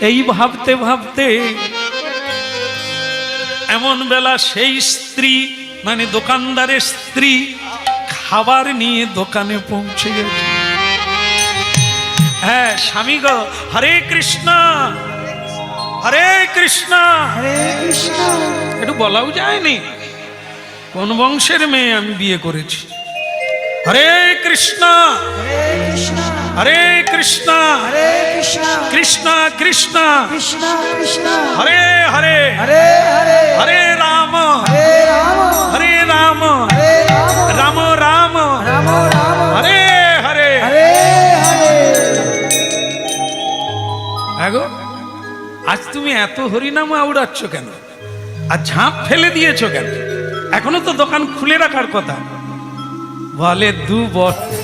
এই ভাবতে ভাবতে এমন বেলা সেই স্ত্রী মানে দোকানদারের স্ত্রী খাবার নিয়ে দোকানে পৌঁছে গেছে হ্যাঁ স্বামী গো হরে কৃষ্ণ হরে কৃষ্ণ। হরে কৃষ্ণ। একটু বলাও যায়নি। কোন বংশের মেয়ে আমি বিয়ে করেছি। হরে কৃষ্ণ হরে কৃষ্ণ হরে কৃষ্ণ। হরে কৃষ্ণ। কৃষ্ণ। কৃষ্ণ হরে হরে। হরে হরে। হরে রাম। হরে রাম। হরে রাম। হরে রাম। রাম রাম। রাম হরে। হরে হরে। আগো আজ তুমি এত হরিনাম আউড়াচ্ছ কেন? আর ঝাঁপ ফেলে দিয়েছ কেন? এখনও তো দোকান খুলে রাখার কথা। বলে দু বছর